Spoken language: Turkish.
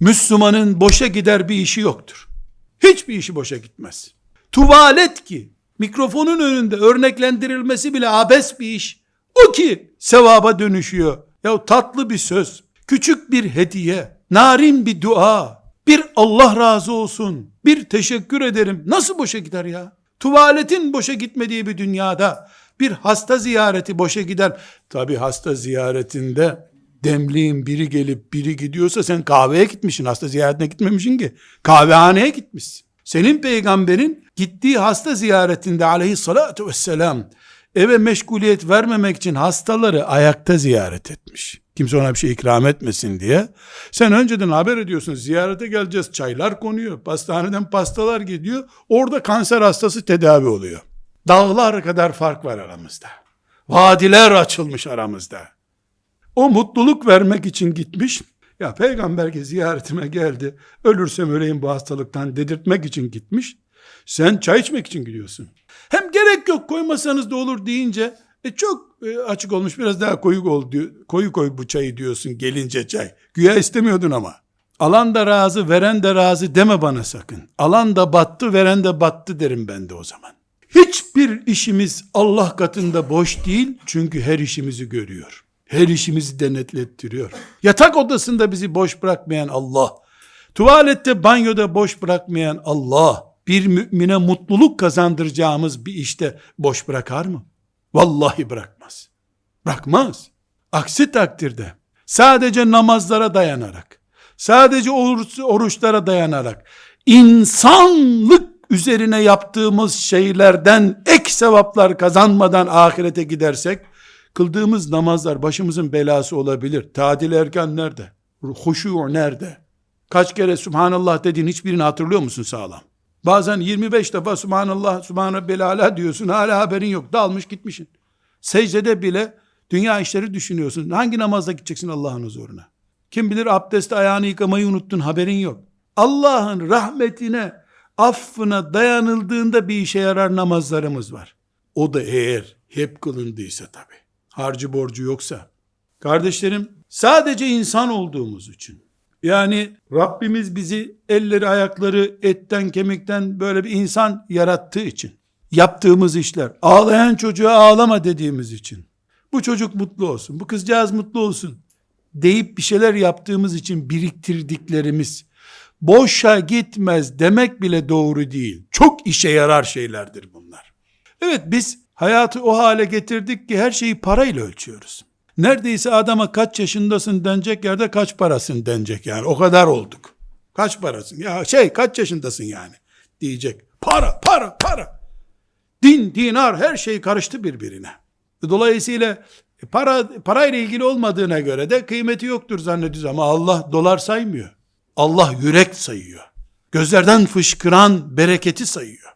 Müslümanın boşa gider bir işi yoktur. Hiçbir işi boşa gitmez. Tuvalet ki mikrofonun önünde örneklendirilmesi bile abes bir iş. O ki sevaba dönüşüyor. Ya tatlı bir söz, küçük bir hediye, narin bir dua, bir Allah razı olsun, bir teşekkür ederim. Nasıl boşa gider ya? Tuvaletin boşa gitmediği bir dünyada bir hasta ziyareti boşa gider. Tabi hasta ziyaretinde demliğin biri gelip biri gidiyorsa sen kahveye gitmişsin. Hasta ziyaretine gitmemişsin ki. Kahvehaneye gitmişsin. Senin peygamberin gittiği hasta ziyaretinde aleyhissalatu vesselam eve meşguliyet vermemek için hastaları ayakta ziyaret etmiş. Kimse ona bir şey ikram etmesin diye. Sen önceden haber ediyorsun ziyarete geleceğiz çaylar konuyor. Pastaneden pastalar gidiyor. Orada kanser hastası tedavi oluyor. Dağlar kadar fark var aramızda. Vadiler açılmış aramızda. O mutluluk vermek için gitmiş. Ya peygamber ki ziyaretime geldi. Ölürsem öleyim bu hastalıktan dedirtmek için gitmiş. Sen çay içmek için gidiyorsun. Hem gerek yok koymasanız da olur deyince e çok e, açık olmuş biraz daha koyu ol diyor. Koyu koy bu çayı diyorsun gelince çay. Güya istemiyordun ama. Alan da razı, veren de razı deme bana sakın. Alan da battı, veren de battı derim ben de o zaman. Hiçbir işimiz Allah katında boş değil çünkü her işimizi görüyor. Her işimizi denetlettiriyor. Yatak odasında bizi boş bırakmayan Allah, tuvalette, banyoda boş bırakmayan Allah, bir mümine mutluluk kazandıracağımız bir işte boş bırakar mı? Vallahi bırakmaz. Bırakmaz. Aksi takdirde sadece namazlara dayanarak, sadece oruç, oruçlara dayanarak, insanlık üzerine yaptığımız şeylerden ek sevaplar kazanmadan ahirete gidersek, kıldığımız namazlar başımızın belası olabilir. Tadil erken nerede? Huşu nerede? Kaç kere Subhanallah dediğin hiçbirini hatırlıyor musun sağlam? Bazen 25 defa Subhanallah, Subhanallah ala diyorsun. Hala haberin yok. Dalmış gitmişsin. Secdede bile dünya işleri düşünüyorsun. Hangi namazda gideceksin Allah'ın huzuruna? Kim bilir abdestte ayağını yıkamayı unuttun haberin yok. Allah'ın rahmetine, affına dayanıldığında bir işe yarar namazlarımız var. O da eğer hep kılındıysa tabi. Harcı borcu yoksa. Kardeşlerim sadece insan olduğumuz için yani Rabbimiz bizi elleri ayakları etten kemikten böyle bir insan yarattığı için yaptığımız işler ağlayan çocuğa ağlama dediğimiz için bu çocuk mutlu olsun bu kızcağız mutlu olsun deyip bir şeyler yaptığımız için biriktirdiklerimiz boşa gitmez demek bile doğru değil. Çok işe yarar şeylerdir bunlar. Evet biz hayatı o hale getirdik ki her şeyi parayla ölçüyoruz. Neredeyse adama kaç yaşındasın denecek yerde kaç parasın denecek yani. O kadar olduk. Kaç parasın? Ya şey kaç yaşındasın yani diyecek. Para, para, para. Din, dinar her şey karıştı birbirine. Dolayısıyla para parayla ilgili olmadığına göre de kıymeti yoktur zannediyoruz ama Allah dolar saymıyor. Allah yürek sayıyor. Gözlerden fışkıran bereketi sayıyor.